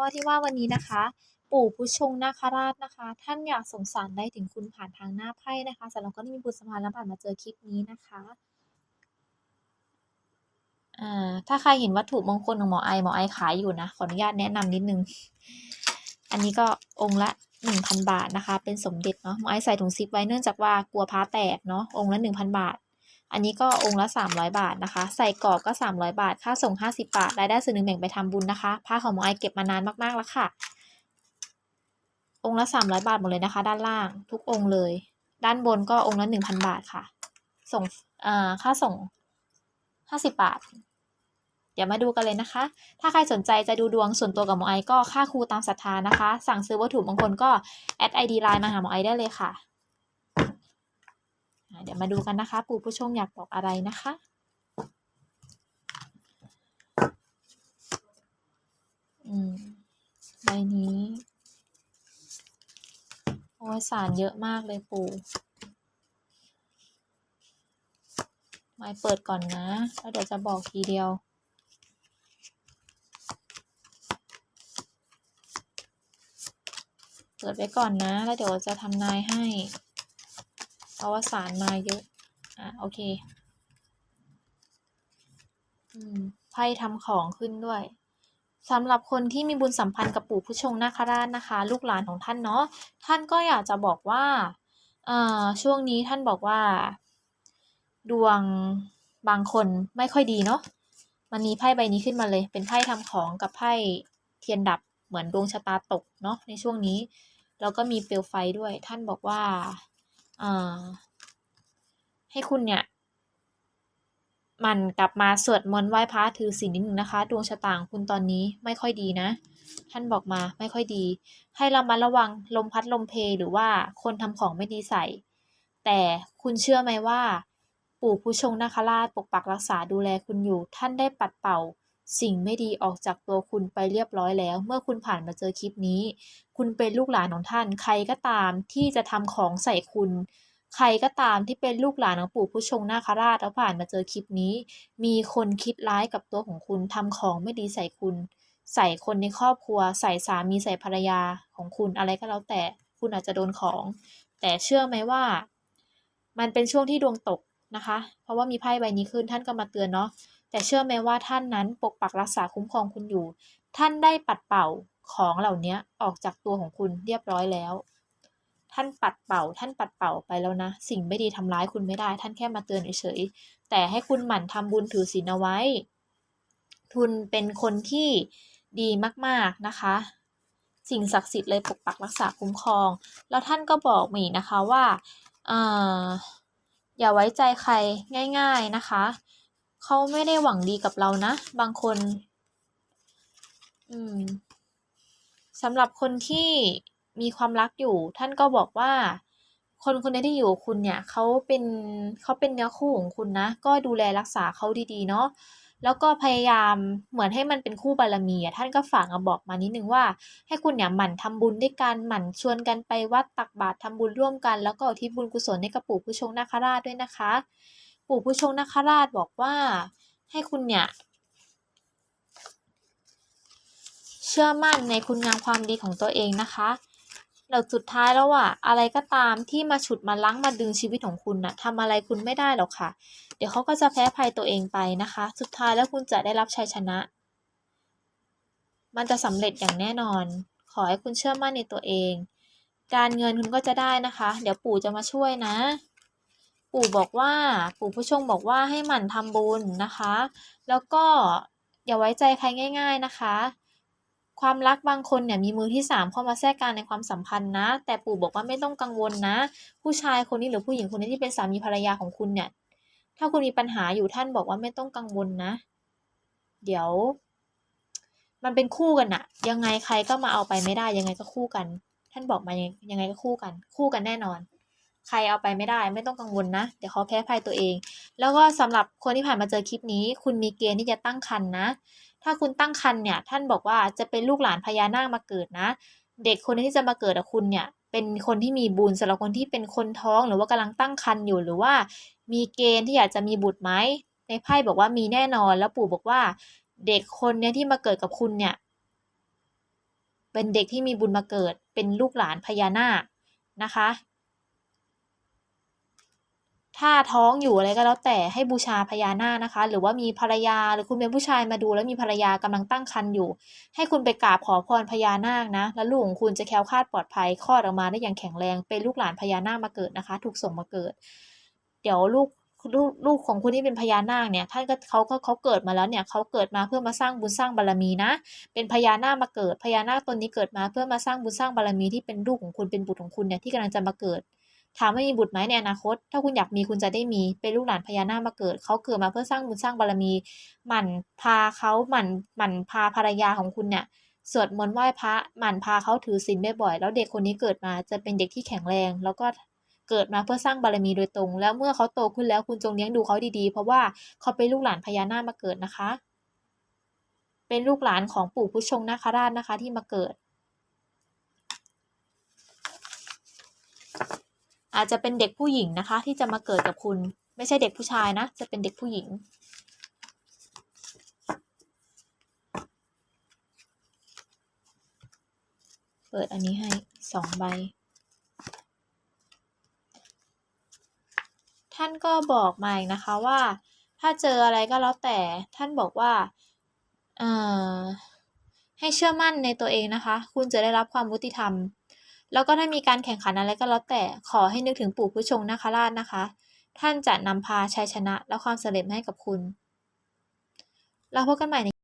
ข้อที่ว่าวันนี้นะคะ ปู่ผู้ชงนาคราชนะคะ ท่านอยากส่งสารได้ถึงคุณผ่านทางหน้าไพ่นะคะสำหรับคนที่มีบุญสมพันและผ่านมาเจอคลิปนี้นะคะอ่าถ้าใครเห็นวัตถุมงคลของหมอไอหมอไอขายอยู่นะขออนุญาตแนะนำนิดนึง อันนี้ก็องค์ละหนึ่งพันบาทนะคะ เป็นสมเด็จเนาะหมอไอใส่ถุงซิปไว้เนื่องจากว่ากลัวพ้าแตกเนาะองค์ละหนึ่งพันบาท อันนี้ก็องค์ละ 300 บาทนะคะ ใส่กรอบก็ 300 บาท ค่าส่ง 50 บาท รายได้ส่วนหนึ่งแบ่งไปทำบุญนะคะ ผ้าของมอไอเก็บมานานมากๆแล้วค่ะ องค์ละ 300 บาทหมดเลยนะคะ ด้านล่างทุกองค์เลย ด้านบนก็องค์ละ 1,000 บาทค่ะ ส่งอ่าค่าส่ง 50 บาท เดี๋ยวมาดูกันเลยนะคะ ถ้าใครสนใจจะดูดวงส่วนตัวกับหมอไอก็ค่าครูตามศรัทธานะคะ สั่งซื้อวัตถุมงคลก็แอดไอดีไลน์มาหาหมอไอได้เลยค่ะ เดี๋ยวมาดูกันนะคะ ปู่ผู้ชงอยากบอกอะไรนะคะ อืมใบนี้ โอ้ยสารเยอะมากเลยปู่ไม่เปิดก่อนนะ แล้วเดี๋ยวจะบอกทีเดียวเปิดไว้ก่อนนะ แล้วเดี๋ยวจะทำนายให้ เพราะว่าสารมาเยอะ อะ โอเค อืม ไพ่ทำของขึ้นด้วยสำหรับคนที่มีบุญสัมพันธ์กับปู่ผู้ชงนาคราชนะคะ ลูกหลานของท่านเนาะท่านก็อยากจะบอกว่าเอ่อช่วงนี้ท่านบอกว่า ดวงบางคนไม่ค่อยดีเนาะมันมีไพ่ใบนี้ขึ้นมาเลย เป็นไพ่ทำของกับไพ่เทียนดับเหมือนดวงชะตาตกเนาะในช่วงนี้ แล้วก็มีเปลวไฟด้วย ท่านบอกว่า ให้คุณเนี่ย มันกลับมาสวดมนต์ไหว้พระถือศีลนิดนึงนะคะ ดวงชะตาของคุณตอนนี้ไม่ค่อยดีนะ ท่านบอกมาไม่ค่อยดี ให้เรามาระวังลมพัดลมเพหรือว่าคนทำของไม่ดีใส่ แต่คุณเชื่อไหมว่า ปู่ผู้ชงนาคราชปกปักรักษาดูแลคุณอยู่ ท่านได้ปัดเป่า สิ่งไม่ดีออกจากตัวคุณไปเรียบร้อยแล้ว เมื่อคุณผ่านมาเจอคลิปนี้ คุณเป็นลูกหลานของท่าน ใครก็ตามที่จะทำของใส่คุณ ใครก็ตามที่เป็นลูกหลานของปู่ผู้ชงนาคราชแล้วผ่านมาเจอคลิปนี้ มีคนคิดร้ายกับตัวของคุณทำของไม่ดีใส่คุณ ใส่คนในครอบครัว ใส่สามีใส่ภรรยาของคุณอะไรก็แล้วแต่คุณอาจจะโดนของ แต่เชื่อไหมว่า มันเป็นช่วงที่ดวงตกนะคะ เพราะว่ามีไพ่ใบนี้ขึ้นท่านก็มาเตือนเนาะ แต่เชื่อไหมว่าท่านนั้นปกปักรักษาคุ้มครองคุณอยู่ ท่านได้ปัดเป่าของเหล่านี้ออกจากตัวของคุณเรียบร้อยแล้ว ท่านปัดเป่า ท่านปัดเป่าไปแล้วนะ สิ่งไม่ดีทำร้ายคุณไม่ได้ ท่านแค่มาเตือนเฉยๆแต่ให้คุณหมั่นทำบุญถือศีลเอาไว้ ทุนเป็นคนที่ดีมากๆนะคะ สิ่งศักดิ์สิทธิ์เลยปกปักรักษาคุ้มครอง แล้วท่านก็บอกมีนะคะว่าออย่าไว้ใจใครง่าย ๆนะคะ เขาไม่ได้หวังดีกับเรานะ บางคน อืมสำหรับคนที่มีความรักอยู่ ท่านก็บอกว่า คนคนนี้ที่อยู่คุณเนี่ยเขาเป็นเขาเป็นเนื้อคู่ของคุณนะ ก็ดูแลรักษาเขาดีๆ เนาะแล้วก็พยายามเหมือนให้มันเป็นคู่บารมีอะท่านก็ฝากมาบอกมานิดนึงว่า ให้คุณเนี่ยหมั่นทำบุญด้วยกันหมั่นชวนกันไปวัดตักบาตรทำบุญร่วมกัน แล้วก็อุที่บุญกุศลให้กับปู่ผู้ชงนาคราชด้วยนะคะ ปู่ผู้ชงนาคราชบอกว่าให้คุณเนี่ย เชื่อมั่นในคุณงามความดีของตัวเองนะคะแล้วสุดท้ายแล้วอะอะไรก็ตามที่มาฉุดมาลังมาดึงชีวิตของคุณน่ะทำอะไรคุณไม่ได้หรอกค่ะ เดี๋ยวเขาก็จะแพ้ภัยตัวเองไปนะคะ สุดท้ายแล้วคุณจะได้รับชัยชนะ มันจะสำเร็จอย่างแน่นอน ขอให้คุณเชื่อมั่นในตัวเอง การเงินคุณก็จะได้นะคะ เดี๋ยวปู่จะมาช่วยนะ ปู่บอกว่าปู่ผู้ชงบอกว่าให้หมั่นทำบุญนะคะ แล้วก็อย่าไว้ใจใครง่าย ๆนะคะ ความรักบางคนเนี่ยมีมือที่สามเข้ามาแทรกกางในความสัมพันธ์นะ แต่ปู่บอกว่าไม่ต้องกังวลนะ ผู้ชายคนนี้หรือผู้หญิงคนนี้ที่เป็นสามีภรรยาของคุณเนี่ย ถ้าคุณมีปัญหาอยู่ท่านบอกว่าไม่ต้องกังวลนะ เดี๋ยว มันเป็นคู่กันอะยังไงใครก็มาเอาไปไม่ได้ยังไงก็คู่กัน ท่านบอกมายังไงก็คู่กัน คู่กันแน่นอน ใครเอาไปไม่ได้ ไม่ต้องกังวลนะ เดี๋ยวเขาแพ้ภัยตัวเอง แล้วก็สำหรับคนที่ผ่านมาเจอคลิปนี้ คุณมีเกณฑ์ที่จะตั้งครรภ์นะถ้าคุณตั้งครรภ์เนี่ย ท่านบอกว่าจะเป็นลูกหลานพญานาคมาเกิดนะ เด็กคนที่จะมาเกิดกับคุณเนี่ย เป็นคนที่มีบุญสำหรับคนที่เป็นคนท้องหรือว่ากำลังตั้งครรภ์อยู่หรือว่า มีเกณฑ์ที่อยากจะมีบุตรไหมในไพ่บอกว่ามีแน่นอนแล้วปู่บอกว่า เด็กคนเนี้ยที่มาเกิดกับคุณเนี่ย เป็นเด็กที่มีบุญมาเกิด เป็นลูกหลานพญานาคนะคะ ถ้าท้องอยู่อะไรก็แล้วแต่ให้บูชาพญานาคนะคะ หรือว่ามีภรรยาหรือคุณเป็นผู้ชายมาดูแล้วมีภรรยากำลังตั้งครรภ์อยู่ ให้คุณไปกราบขอพรพญานาคนะ แล้วลูกของคุณจะแคล้วคลาดปลอดภัยคลอดออกมาได้อย่างแข็งแรงเป็นลูกหลานพญานาคมาเกิดนะคะ ถูกส่งมาเกิด เดี๋ยวลูกลูกลูกของคุณที่เป็นพญานาคเนี่ยท่านก็เขาก็เขาเกิดมาแล้วเนี่ยเขาเกิดมาเพื่อมาสร้างบุญสร้างบารมีนะ เป็นพญานาคมาเกิดพญานาคตนนี้เกิดมาเพื่อมาสร้างบุญสร้างบารมีที่เป็นลูกของคุณเป็นบุตรของคุณเนี่ยที่กำลังจะมาเกิด ถามว่ามีบุตรไหมในอนาคต ถ้าคุณอยากมีคุณจะได้มี เป็นลูกหลานพญานาคมาเกิด เขาเกิดมาเพื่อสร้างบุญสร้างบารมี หมั่นพาเขาหมั่นหมั่นพาภรรยาของคุณเนี่ยสวดมนต์ไหว้พระหมั่นพาเขาถือศีลบ่อยๆแล้วเด็กคนนี้เกิดมาจะเป็นเด็กที่แข็งแรง แล้วก็เกิดมาเพื่อสร้างบารมีโดยตรง แล้วเมื่อเขาโตขึ้นแล้วคุณจงเลี้ยงดูเขาดีๆ เพราะว่าเขาเป็นลูกหลานพญานาคมาเกิดนะคะ เป็นลูกหลานของปู่พุทธชงนาคราชนะคะที่มาเกิด อาจจะเป็นเด็กผู้หญิงนะคะ ที่จะมาเกิดกับคุณ ไม่ใช่เด็กผู้ชายนะ จะเป็นเด็กผู้หญิง เปิดอันนี้ให้สองใบ ท่านก็บอกมาอีกนะคะว่า ถ้าเจออะไรก็แล้วแต่ท่านบอกว่าให้เชื่อมั่นในตัวเองนะคะ คุณจะได้รับความยุติธรรม แล้วก็ถ้ามีการแข่งขันอะไรก็แล้วแต่ขอให้นึกถึงปู่ผู้ชงนาคราชนะคะ ท่านจะนำพาชัยชนะและความสำเร็จมาให้กับคุณ เราพบกันใหม่ใน